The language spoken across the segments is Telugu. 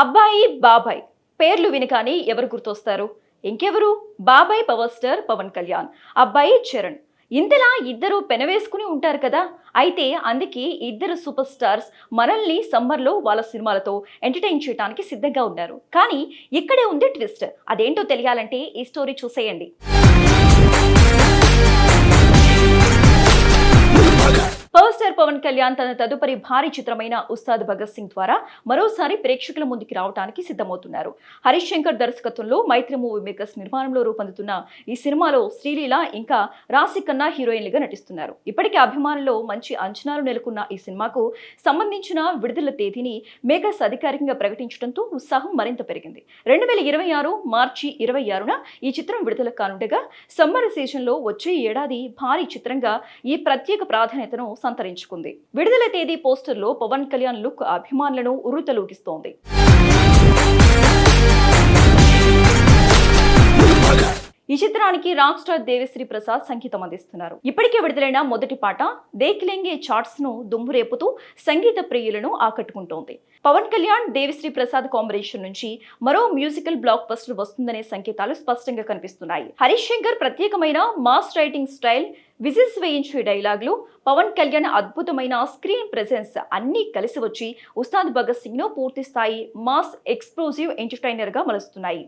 అబ్బాయి బాబాయ్ పేర్లు వినగానే ఎవరు గుర్తొస్తారు? ఇంకెవరు? బాబాయ్ పవర్ స్టార్ పవన్ కళ్యాణ్ అబ్బాయి చరణ్. ఇంతలా ఇద్దరు పెనవేసుకుని ఉంటారు కదా? అయితే అందుకే ఇద్దరు సూపర్ స్టార్స్ మనల్ని సమ్మర్లో వాళ్ళ సినిమాలతో ఎంటర్టైన్ చేయడానికి సిద్ధంగా ఉన్నారు. కానీ ఇక్కడే ఉంది ట్విస్ట్. అదేంటో తెలియాలంటే ఈ స్టోరీ చూసేయండి. పవర్ స్టార్ పవన్ కళ్యాణ్ తన తదుపరి భారీ చిత్రమైన ఉస్తాద్ భగత్ సింగ్ ద్వారా మరోసారి ప్రేక్షకుల ముందుకు రావడానికి సిద్ధమవుతున్నారు. హరీష్ శంకర్ దర్శకత్వంలో మైత్రి మూవీ మేకర్స్ నిర్మాణంలో రూపొందుతున్న ఈ సినిమాలో శ్రీలీల ఇంకా రాశిఖన్నా హీరోయిన్లుగా నటిస్తున్నారు. ఇప్పటికే అభిమానుల్లో మంచి అంచనాలు నెలకొన్న ఈ సినిమాకు సంబంధించిన విడుదల తేదీని మేకర్స్ అధికారికంగా ప్రకటించడంతో ఉత్సాహం మరింత పెరిగింది. రెండు వేల ఇరవై ఆరు మార్చి ఇరవై ఆరున ఈ చిత్రం విడుదల కానుండగా సమ్మర్ సీజన్లో వచ్చే ఏడాది భారీ చిత్రంగా ఈ ప్రత్యేక ప్రాధాన్యతను సంతరించుకుంది. విడుదల తేదీ పోస్టర్లో పవన్ కళ్యాణ్ లుక్ అభిమానులను ఉర్రుతలూగిస్తోంది చిత్రానికి రాక్ స్టార్ దేవిశ్రీ ప్రసాద్ సంగీతం అందిస్తున్నారు. ఇప్పటికే విడుదలైన మొదటి పాట దేకిలెంగే చార్ట్స్ను దుమ్మురేపుతూ సంగీత ప్రియులను ఆకట్టుకుంటోంది. పవన్ కళ్యాణ్ దేవిశ్రీ ప్రసాద్ కాంబినేషన్ నుంచి మరో మ్యూజికల్ బ్లాక్ బస్టర్ వస్తుందనే సంకేతాలు స్పష్టంగా కనిపిస్తున్నాయి. హరీష్ శంకర్ ప్రత్యేకమైన మాస్ రైటింగ్ స్టైల్ విజిల్స్ వేయించే డైలాగులు పవన్ కళ్యాణ్ అద్భుతమైన స్క్రీన్ ప్రెసెన్స్ అన్నీ కలిసి వచ్చి ఉస్తాద్ భగత్ సింగ్ను పూర్తి స్థాయి మాస్ ఎక్స్ప్లోజివ్ ఎంటర్టైనర్గా మలుస్తున్నాయి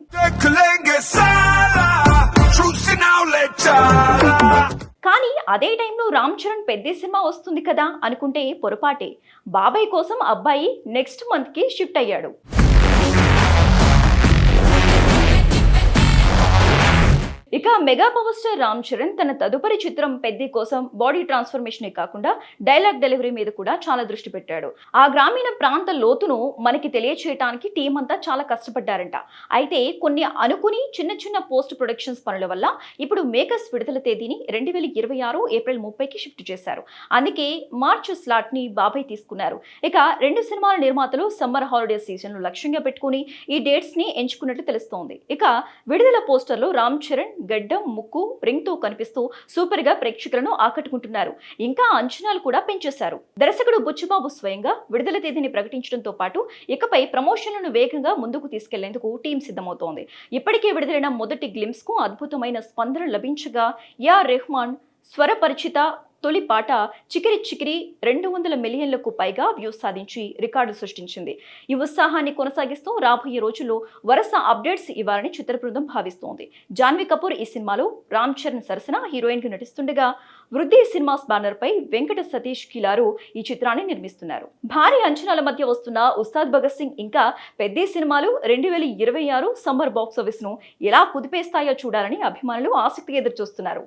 అదే టైంలో రామ్ చరణ్ పెద్ద సినిమా వస్తుంది కదా అనుకుంటే పొరపాటే. బాబాయ్ కోసం అబ్బాయి నెక్స్ట్ మంత్కి షిఫ్ట్ అయ్యాడు. ఇక mega power star Ram Charan తన తదుపరి చిత్రం పెద్ది కోసం బాడీ ట్రాన్స్ఫర్మేషన్ కాకుండా డైలాగ్ డెలివరీ మీద కూడా చాలా దృష్టి పెట్టాడు. ఆ గ్రామీణ ప్రాంత లోతును మనకి తెలియచేయటానికి టీం అంతా చాలా కష్టపడ్డారంట. అయితే కొన్ని అనుకుని చిన్న చిన్న పోస్ట్ ప్రొడక్షన్స్ పనుల వల్ల ఇప్పుడు మేకర్స్ విడుదల తేదీని రెండు వేల ఇరవై ఆరు ఏప్రిల్ ముప్పైకి షిఫ్ట్ చేశారు. అందుకే మార్చ్ స్లాట్ని బాబాయ్ తీసుకున్నారు. ఇక రెండు సినిమాల నిర్మాతలు సమ్మర్ హాలిడే సీజన్ లక్ష్యంగా పెట్టుకుని ఈ డేట్స్ని ఎంచుకున్నట్లు తెలుస్తోంది. ఇక విడుదల పోస్టర్లో రామ్ చరణ్ గడ్డం ముక్కు రింగ్తో కనిపిస్తూ సూపర్గా ప్రేక్షకులను ఆకట్టుకుంటున్నారు. ఇంకా అంచనాలు కూడా పెంచేశారు. దర్శకుడు బుచ్చుబాబు స్వయంగా విడుదల తేదీని ప్రకటించడంతో పాటు ఇకపై ప్రమోషన్లను వేగంగా ముందుకు తీసుకెళ్ళేందుకు టీం సిద్ధమవుతోంది. ఇప్పటికే విడుదలైన మొదటి గ్లిమ్స్కు అద్భుతమైన స్పందన లభించగా యా రెహ్మాన్ స్వరపరిచిత తొలి పాట చికిరి చికిరి రెండు వందల మిలియన్లకు పైగా వ్యూస్ సాధించి రికార్డు సృష్టించింది. ఈ ఉత్సాహాన్ని కొనసాగిస్తూ రాబోయే రోజుల్లో వరుస అప్డేట్స్ ఇవ్వాలని చిత్ర బృందం భావిస్తోంది. జాన్వీ కపూర్ ఈ సినిమాలో రామ్ చరణ్ సరసన హీరోయిన్గా నటిస్తుండగా వృద్ధి సినిమాస్ బ్యానర్ పై వెంకట సతీష్ కిలారు ఈ చిత్రాన్ని నిర్మిస్తున్నారు. భారీ అంచనాల మధ్య వస్తున్న ఉస్తాద్ భగత్ సింగ్ ఇంకా పెద్ద సినిమాలు రెండు వేల ఇరవై ఆరు సమ్మర్ బాక్స్ ఆఫీస్ను ఎలా కుదిపేస్తాయో చూడాలని అభిమానులు ఆసక్తిగా ఎదురుచూస్తున్నారు.